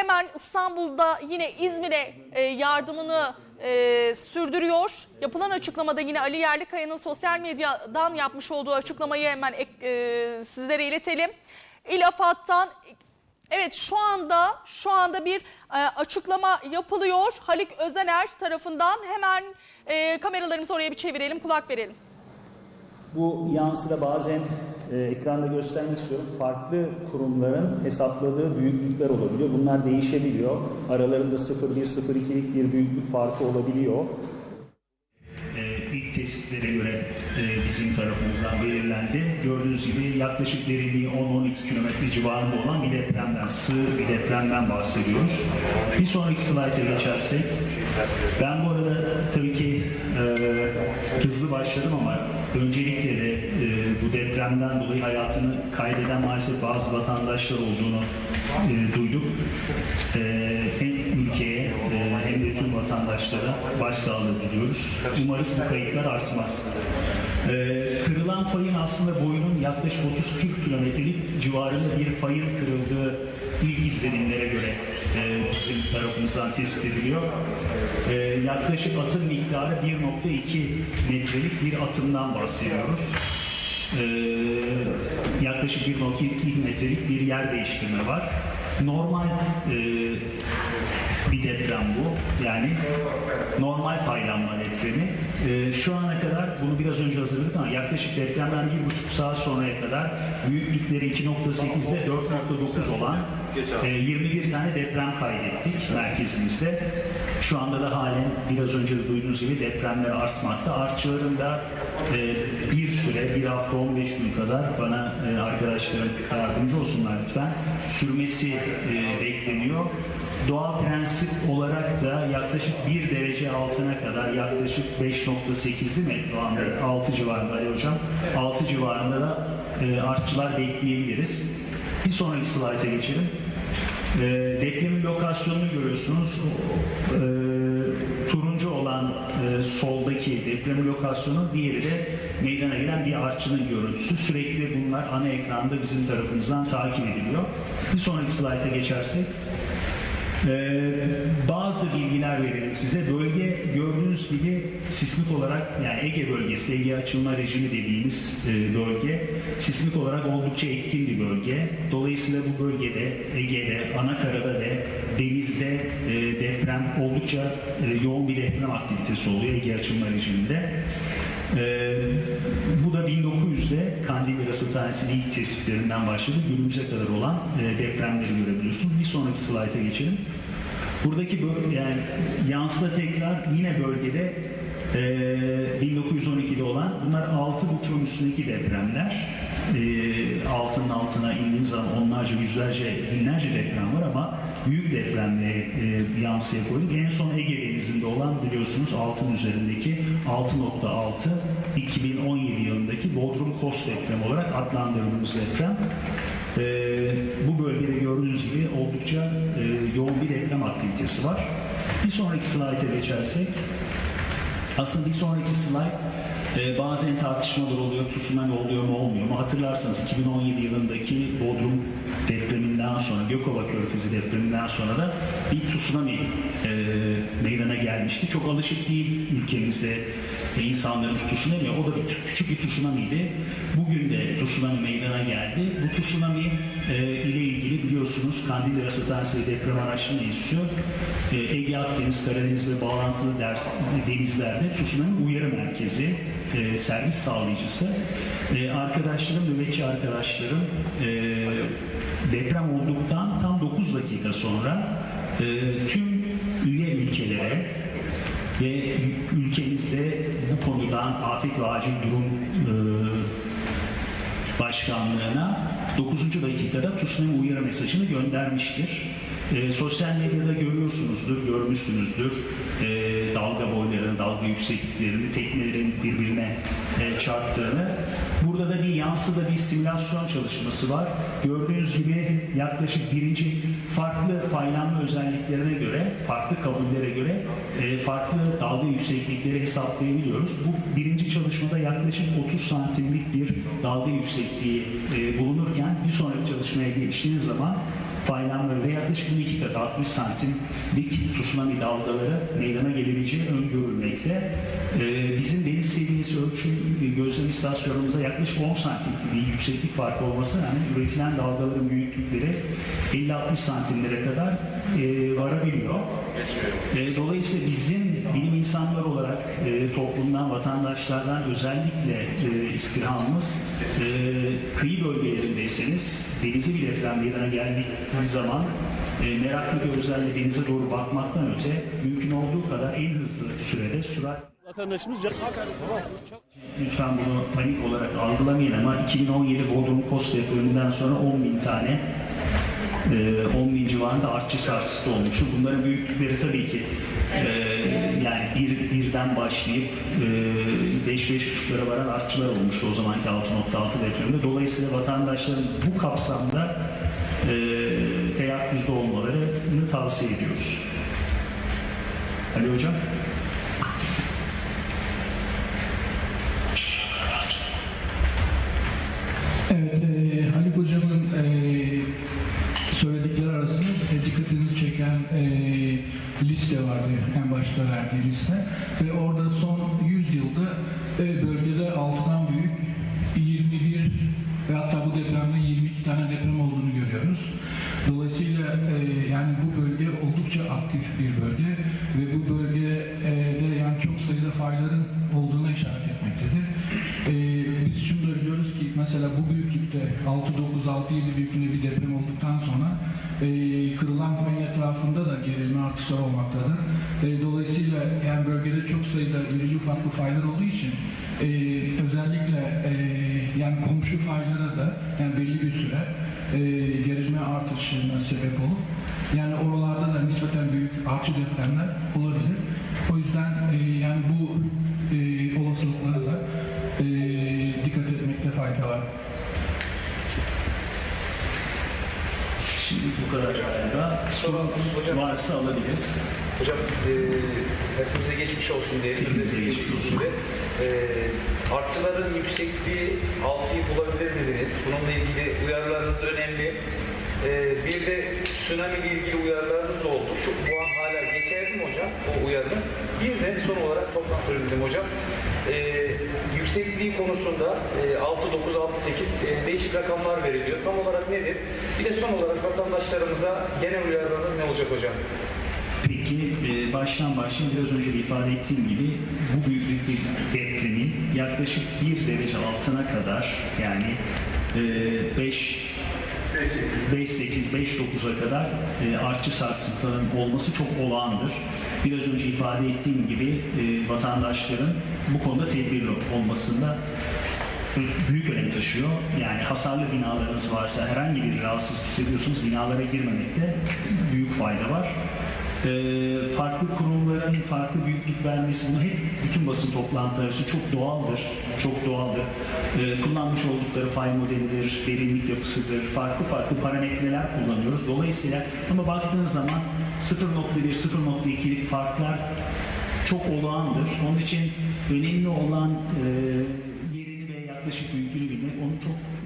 hemen İstanbul'da yine İzmir'e e, yardımını e, sürdürüyor. Yapılan açıklamada yine Ali Yerlikaya'nın sosyal medyadan yapmış olduğu açıklamayı hemen e, sizlere iletelim. İl Afat'tan Evet şu anda şu anda bir açıklama yapılıyor. Halik Özener tarafından hemen e, kameralarımızı oraya bir çevirelim, kulak verelim. Bu yansıda bazen e, ekranda göstermek istiyorum. Farklı kurumların hesapladığı büyüklükler olabiliyor. Bunlar değişebiliyor. Aralarında 0,1-0,2'lik bir büyüklük farkı olabiliyor. e, ilk tespitlere göre e, bizim tarafımızdan belirlendi. Gördüğünüz gibi yaklaşık derinliği 10-12 kilometre civarında olan bir depremden, sığ bir depremden bahsediyoruz. Bir sonraki slayta geçersek, ben bu arada tabii ki e, hızlı başladım ama öncelikle de depremden dolayı hayatını kaybeden maalesef bazı vatandaşlar olduğunu e, duyduk. E, hem ülkeye e, hem de tüm vatandaşlara başsağlığı diliyoruz. Umarız bu kayıplar artmaz. E, kırılan fayın aslında boyunun yaklaşık 30-40 kilometrelik civarında bir fayın kırıldığı ilk izlenimlere göre e, bizim tarafımızdan tespit ediliyor. E, yaklaşık atım miktarı 1.2 metrelik bir atımdan bahsediyoruz. E, yaklaşık 1.2 metrelik bir yer değiştirme var. Normal e, bir deprem bu. Yani normal faylanma depremi. Ee, şu ana kadar bunu biraz önce hazırladık ama yaklaşık depremden bir buçuk saat sonraya kadar büyüklükleri 2.8'de 4.9 olan e, 21 tane deprem kaydettik merkezimizde. Şu anda da halen biraz önce de duyduğunuz gibi depremler artmakta. Artçıların da e, bir süre, bir hafta 15 gün kadar bana e, arkadaşlarım yardımcı olsunlar lütfen. Sürmesi e, bekleniyor. Doğal prensip olarak da yaklaşık 1 derece altına kadar yaklaşık 5.8 değil mi Doğan Bey? 6 civarında Ali Hocam. 6 civarında da e, artçılar bekleyebiliriz. Bir sonraki slayta geçelim. E, depremin lokasyonunu görüyorsunuz. E, turuncu olan e, soldaki deprem lokasyonu, diğeri de meydana gelen bir artçının görüntüsü. Sürekli bunlar ana ekranda bizim tarafımızdan takip ediliyor. Bir sonraki slayta geçersek. Ee, bazı bilgiler verelim size. Bölge gördüğünüz gibi sismik olarak yani Ege bölgesi, Ege açılma rejimi dediğimiz e, bölge sismik olarak oldukça etkin bir bölge. Dolayısıyla bu bölgede, Ege'de, Anakara'da ve denizde e, deprem oldukça e, yoğun bir deprem aktivitesi oluyor Ege açılma rejiminde. Ee, bu da 1900'de Kandilli Rasathanesi'nin ilk tespitlerinden başladı. Günümüze kadar olan e, depremleri görebiliyorsunuz. Bir sonraki slayta geçelim. Buradaki böl- yani yansıda tekrar yine bölgede e, 1912'de olan bunlar 6.5'un üstündeki depremler. E, altının altına indiğiniz zaman onlarca, yüzlerce, binlerce deprem var ama büyük depremleri e, yansıya koyduk. En son Ege Denizi'nde olan biliyorsunuz altın üzerindeki 6.6 2017 yılındaki Bodrum Kos depremi olarak adlandırdığımız deprem. E, bu bölgede gördüğünüz gibi oldukça e, yoğun bir deprem aktivitesi var. Bir sonraki slayta geçersek aslında bir sonraki slide e, bazen tartışmalar oluyor, tsunami oluyor mu olmuyor mu? Hatırlarsanız 2017 yılındaki Bodrum depreminden sonra, Gökova Körfezi depreminden sonra da bir tsunami e, meydana gelmişti. Çok alışık değil ülkemizde e, insanlarımız tsunami. O da bir küçük bir tsunamiydi. Bugün de tsunami meydana geldi. Bu tsunami e, ile ilgili biliyorsunuz Kandilli Rasathanesi Deprem Araştırma Enstitüsü e, Ege Akdeniz, Karadeniz ve bağlantılı ders, denizlerde tsunami uyarı merkezi e, servis sağlayıcısı. E, arkadaşlarım, nöbetçi arkadaşlarım e, deprem olduktan tam 9 dakika sonra e, tüm ülkelere ve ülkemizde bu konudan afet ve acil durum e, başkanlığına 9. dakikada tsunami uyarı mesajını göndermiştir. E, sosyal medyada görüyorsunuzdur, görmüşsünüzdür. E, dalga boylarını, dalga yüksekliklerini, teknelerin birbirine e, çarptığını. Burada da bir yansıda bir simülasyon çalışması var. Gördüğünüz gibi yaklaşık birinci farklı faylanma özelliklerine göre, farklı kabullere göre e, farklı dalga yükseklikleri hesaplayabiliyoruz. Bu birinci çalışmada yaklaşık 30 santimlik bir dalga yüksekliği e, bulunurken bir sonraki çalışmaya geçtiğiniz zaman faylanları yaklaşık 22 katı 60 santimlik tsunami dalgaları meydana gelebileceği öngörülmekte. Ee, bizim deniz seviyesi ölçüm e, gözlem istasyonumuza yaklaşık 10 santim bir yükseklik farkı olması yani üretilen dalgaların büyüklükleri 50-60 santimlere kadar e, varabiliyor. E, dolayısıyla bizim bilim insanları olarak toplumdan, vatandaşlardan özellikle e, istirhamımız kıyı bölgelerindeyseniz denize bir deprem meydana geldiği zaman e, meraklı gözlerle denize doğru bakmaktan öte mümkün olduğu kadar en hızlı sürede sürat Vatandaşımız Lütfen bunu panik olarak algılamayın ama 2017 Bodrum Kosta depreminden sonra 10 bin tane e, 10 bin civarında artçı sarsıntı olmuştu. Bunların büyüklükleri tabii ki e, yani bir, birden başlayıp 5 beş, buçuklara varan artçılar olmuştu o zamanki 6.6 depreminde. Dolayısıyla vatandaşların bu kapsamda e, teyakkuzda olmalarını tavsiye ediyoruz. Ali Hocam. Evet, e, Haluk Hocam'ın e, söyledikleri arasında e, dikkatinizi çeken e, liste vardı, en başta verdiği liste. Ve orada son 100 yılda e, bölgede 6'dan büyük 21 ve hatta bu depremde 22 tane deprem olduğunu görüyoruz. Dolayısıyla e, yani bu bölge oldukça aktif bir bölge ve bu bölgede yani çok sayıda fayların olduğuna işaret etmektedir. E, biz şunu da biliyoruz ki mesela bu büyüklükte 6-9-6-7 büyüklüğünde bir deprem olduktan sonra etrafında da gerilme artışlar olmaktadır. E, dolayısıyla yani bölgede çok sayıda irili ufaklı faylar olduğu için e, özellikle e, yani komşu faylara da yani belli bir süre e, gerilme artışına sebep olup yani oralarda da nispeten büyük artçı depremler olabilir. O yüzden e, yani bu kadar da sorun varsa alabiliriz. Hocam e, hepimize geçmiş olsun diye. Hepimize geçmiş olsun. diye. E, artçıların yüksekliği 6'yı bulabilir dediniz. Bununla ilgili uyarılarınız önemli. E, bir de tsunami ile ilgili uyarılarınız oldu. Şu, bu an mi hocam o uyarınız? Bir de son olarak toplam söyledim hocam. E, yüksekliği konusunda e, 6, 9, 6, 8 e, değişik rakamlar veriliyor. Tam olarak nedir? Bir de son olarak vatandaşlarımıza genel uyarılarınız ne olacak hocam? Peki e, baştan başlayayım biraz önce de ifade ettiğim gibi bu büyüklükteki depremin yaklaşık bir derece altına kadar yani e, 5 5-8, 5-9'a kadar e, artçı sarsıntıların olması çok olağandır. Biraz önce ifade ettiğim gibi e, vatandaşların bu konuda tedbirli olmasında büyük önem taşıyor. Yani hasarlı binalarınız varsa herhangi bir rahatsız hissediyorsunuz binalara girmemekte büyük fayda var. Ee, farklı kurumların farklı büyüklük vermesi bunu hep bütün basın toplantıları çok doğaldır. Çok doğaldır. Ee, kullanmış oldukları fay modelidir, derinlik yapısıdır, farklı farklı parametreler kullanıyoruz. Dolayısıyla ama baktığın zaman 0.1, 0.2'lik farklar çok olağandır. Onun için önemli olan e, yerini ve yaklaşık büyüklüğünü bilmek onu çok e,